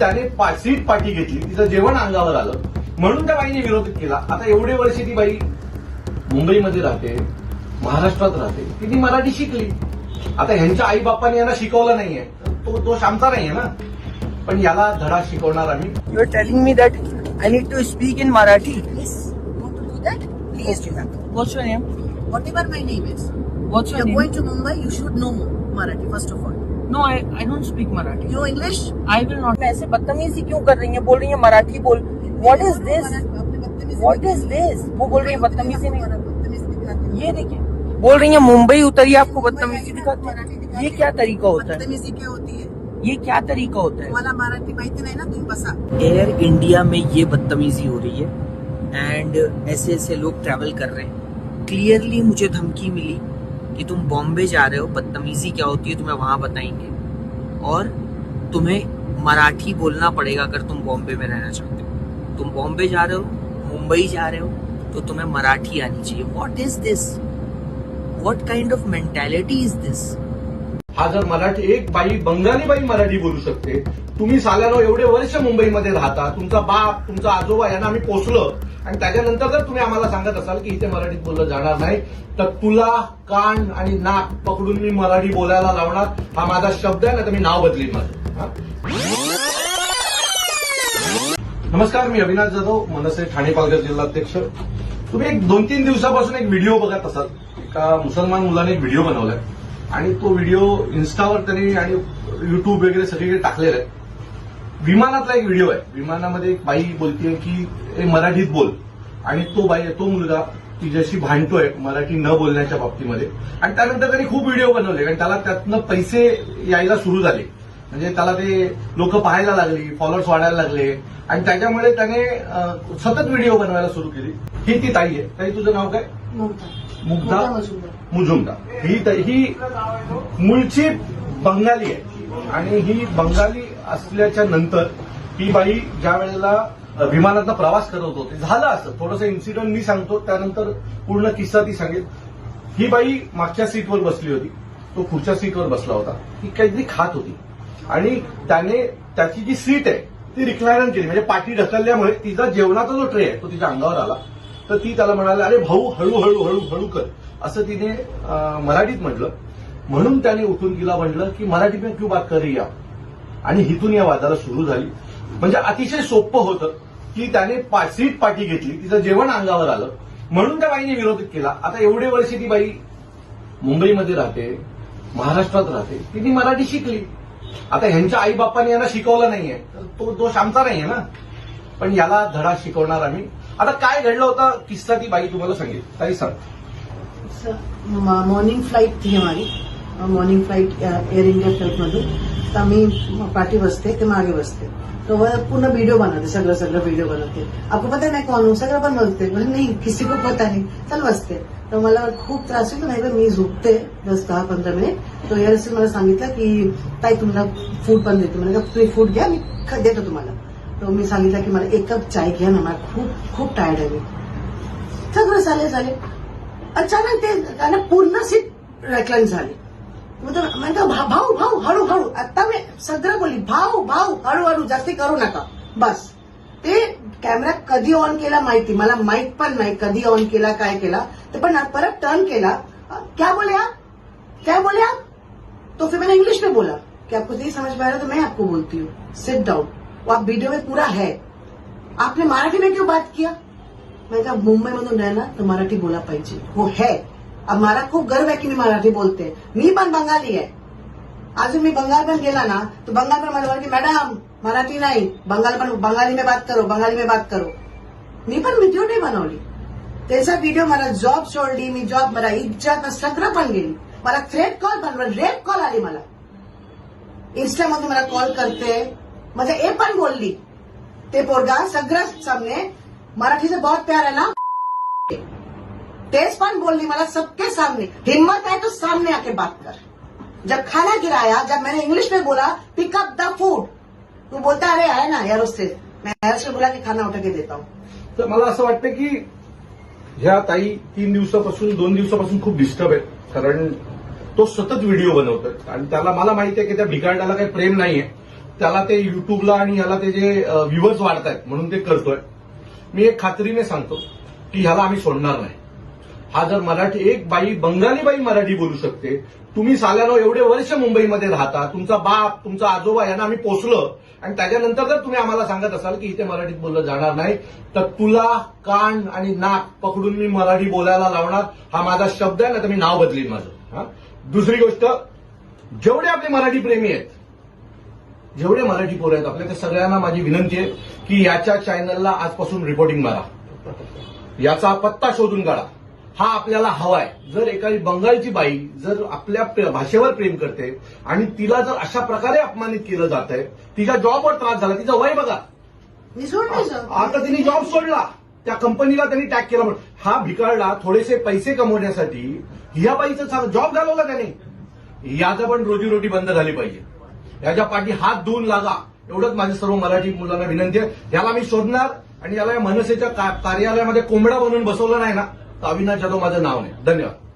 त्याने सीट पाठी घेतली. तिचं जेवण अंगावर आलं. म्हणून त्या बाईने विरोध केला. आता एवढे वर्ष ती बाई मुंबईमध्ये राहते महाराष्ट्रात राहते. तिने मराठी शिकली. आता ह्यांच्या आई बापाने यांना शिकवलं नाहीये. तो तो शामचा नाहीये ना. पण याला धडा शिकवणार आम्ही. You are telling me that I need to speak in Marathi please to do that please to what's your name what's your name what's your to Mumbai you should know Marathi first of all No, I, I don't speak Marathi. You know English? I will not. ऐसे बदतमीजी क्यों कर रही है? बोल रही है मराठी बोल। What is this? What is this? वो बोल रही है बदतमीजी नहीं। ये देखिए बोल रही है मुंबई उतरी आपको बदतमीजी दिखाती है। ये क्या तरीका होता है? बदतमीजी क्या होती है? ये क्या तरीका होता है? तुम्हाला मराठी माहिती नाही ना तुम्ही बसा। एयर इंडिया में ये बदतमीजी हो रही है। एंड ऐसे ऐसे लोग ट्रैवल कर रहे हैं। क्लियरली मुझे धमकी मिली। कि तुम बॉम्बे जा रहे हो, बदतमीजी क्या होती है, तुम्हें वहाँ बताएँगे। और तुम्हें मराठी बोलना पड़ेगा अगर तुम बॉम्बे में रहना चाहते हो। तुम बॉम्बे जा रहे हो, मुंबई जा रहे हो तो तुम्हें मराठी आनी चाहिए। What is this what kind of mentality is this हा जर मराठी एक बाई बंगाली बाई मराठी बोलू शकते. तुम्ही साल्यानो एवढे वर्ष मुंबईमध्ये राहता तुमचा बाप तुमचा आजोबा यांना आम्ही पोचलो आणि त्याच्यानंतर जर तुम्ही आम्हाला सांगत असाल की इथे मराठीत बोललं जाणार नाही तर तुला कान आणि नाक पकडून मी मराठी बोलायला लावणार. हा माझा शब्द आहे ना तर मी नाव बदलीन माझं. नमस्कार मी अविनाश जाधव मनसे ठाणे पालघर जिल्हाध्यक्ष. तुम्ही एक दोन तीन दिवसापासून एक व्हिडिओ बघत असाल. एका मुसलमान मुलाने एक व्हिडिओ बनवलाय. आणि तो व्हिडिओ इन्स्टावर त्यांनी आणि युट्यूब वगैरे सगळीकडे टाकलेला आहे. विमानातला एक व्हिडिओ आहे. विमानामध्ये एक बाई बोलतीये की मराठीत बोल. आणि तो बाई तो मुलगा तिच्याशी भांडतोय मराठी न बोलण्याच्या बाबतीमध्ये. आणि त्यानंतर त्यांनी खूप व्हिडिओ बनवले आणि त्याला त्यातनं पैसे यायला सुरू झाले. म्हणजे त्याला ते लोक पाहायला लागली फॉलोअर्स वाढायला लागले. आणि त्याच्यामुळे त्याने सतत व्हिडिओ बनवायला सुरू केली. ही ती ताई आहे. ताई तुझं नाव काय? मुग्धा. मुजुमदार. ही ही मूळची बंगाली आहे. आणि ही बंगाली असल्याच्या नंतर ही बाई ज्या वेळेला अ, विमानातनं प्रवास करत होते झालं असं. थोडंसं इन्सिडेंट मी सांगतो त्यानंतर पूर्ण किस्सा ती सांगेल. ही बाई मागच्या सीटवर बसली होती. तो पुढच्या सीटवर बसला होता. ती काहीतरी खात होती. आणि त्याने त्याची जी सीट आहे ती रिक्लायनर केली. म्हणजे पाठी ढकलल्यामुळे तिचा जेवणाचा जो ट्रे आहे तो तिच्या अंगावर आला. तर ती त्याला म्हणाली अरे भाऊ हळूहळू हळू हळू कर. असं तिने मराठीत म्हटलं. म्हणून त्याने उठून तिला म्हटलं की मराठी क्यू बात कर या आणि हिथून या वादाला सुरू झाली. म्हणजे अतिशय सोपं होतं की त्याने पा- सीट पाठी घेतली तिचं जेवण अंगावर आलं. म्हणून त्या बाईने विरोध केला. आता एवढे वर्ष ती बाई मुंबईमध्ये राहते महाराष्ट्रात राहते तिने मराठी शिकली. आता ह्यांच्या आई बापांनी यांना शिकवलं नाहीये. तर तो दोष आमचा नाहीये ना. पण याला धडा शिकवणार आम्ही. आता काय घडलं होतं? किस्सा ती बाई तुम्हाला सांगेल. ताई सांग. मॉर्निंग फ्लाईट थी हमारी मॉर्निंग फ्लाईट एअर इंडिया फ्लाईटमधून तर आम्ही पाठी बसते ते मागे बसते. तर पूर्ण व्हिडिओ बनवते सगळं सगळं व्हिडिओ बनवते. आपण पता नाही कॉन सगळं पण बसते म्हणजे नाही किसी को पता नाही चल बसते. तर मला खूप त्रास होतो नाही तर मी झोपते दस दहा पंधरा मिनिट. तो एअरसी मला सांगितलं की ताई तुम्हाला फूड पण देते. म्हणजे तुम्ही फूड घ्या मी देतो तुम्हाला. तर मी सांगितलं की मला एक कप चाय घ्या ना मला खूप खूप टायर्ड आहे मी. सगळं झाले झाले. अचानक ते त्याला पूर्ण सीट रेकलन झाली. म्हणजे भाऊ भाऊ हळूहळू आता मी सगळं बोलली भाऊ भाऊ हळूहळू जास्ती करू नका. बस. ते कॅमेरा कधी ऑन केला माहिती मला माहीत पण नाही कधी ऑन केला काय केला. ते पण परत टर्न केला. क्या बोले आप? क्या बोले आप? तो फिर मैंने इंग्लिश में बोला कि आपको नहीं समझ में आ रहा तो मैं आपको बोलती हूँ. सिट डाउन वो आप वीडियो में पूरा है। आपने मराठी में क्यों बात किया? मैं कहा, मुंबई मधून रहना तर मराठी बोला पाहिजे। वो है। अब मला खूप गर्व आहे की मी मराठी बोलते मी पण बंगाली आहे। अजून मी बंगाल पण गेला ना तो बंगाल पण बोला की, मॅडम, मराठी नाही. बंगाल पण, बंगाली में बात करो, बंगाली में बात करो. मी पण व्हिडिओ नाही बनवली. त्याचा व्हिडिओ मला जॉब सोडली, मी जॉब मला इज़्ज़त, सगळं पण गेली. मला थ्रेट कॉल पण रेप कॉल आली मला. इन्स्टामधून मला कॉल करते. म्हणजे ए पण बोलली. ते पोरगा सगळं सामने मराठीचे बहुत प्यार आहे ना. तेज पण बोलली मला सबके सामने. हिम्मत है तो सामने आके बात कर. जब खाना गिराया जब मैंने इंग्लिश में बोला पिकअप द फूड तू बोलता अरे आहे ना यार उससे मैं यार से बोला की खाना उठा के देता हूँ. तर मला असं वाटतं की ह्या ताई तीन दिवसापासून दोन दिवसापासून खूप डिस्टर्ब आहे कारण तो सतत व्हिडिओ बनवतोय. आणि त्याला मला माहिती आहे की त्या भिकांडाला काही प्रेम नाहीये. त्याला ते युट्यूबला आणि ह्याला ते जे व्ह्युअर्स वाढत आहेत म्हणून ते करतोय. मी एक खात्रीने सांगतो की ह्याला आम्ही सोडणार नाही. हा जर मराठी एक बाई बंगाली बाई मराठी बोलू शकते तुम्ही साल्यानो एवढे वर्ष मुंबईमध्ये राहता तुमचा बाप तुमचा आजोबा यांना आम्ही पोचलं आणि त्याच्यानंतर जर तुम्ही आम्हाला सांगत असाल की इथे मराठीत बोललं जाणार नाही तर तुला कान आणि नाक पकडून मी मराठी बोलायला लावणार हा माझा शब्द आहे ना तर मी नाव बदलीन माझं. हा? दुसरी गोष्ट जेवढे आपले मराठी प्रेमी आहेत जेवढे मराठी पोरं आहेत आपल्या त्या सगळ्यांना माझी विनंती आहे की याच्या चॅनलला आजपासून रिपोर्टिंग मारा. याचा पत्ता शोधून काढा. हा आपल्याला हवाय. जर एखादी बंगालची बाई जर आपल्या भाषेवर प्रेम करते आणि तिला जर अशा प्रकारे अपमानित केलं जात आहे तिच्या जॉबवर त्रास झाला तिचं वय बघा. आता तिने जॉब सोडला. त्या कंपनीला त्यांनी टॅग केला म्हणून. हा भिकारला थोडेसे पैसे कमवण्यासाठी ह्या बाईचं जॉब घालवला त्याने याचा पण रोजीरोटी बंद झाली पाहिजे. याच्या पाठी हात धुवून लागा. एवढंच माझ्या सर्व मराठी मुलांना विनंती आहे. याला मी शोधणार आणि याला या मनसेच्या का- कार्यालयामध्ये कोंबडा बनवून बसवलं नाही ना तर अविनाश जाधव माझं नाव नाही. धन्यवाद.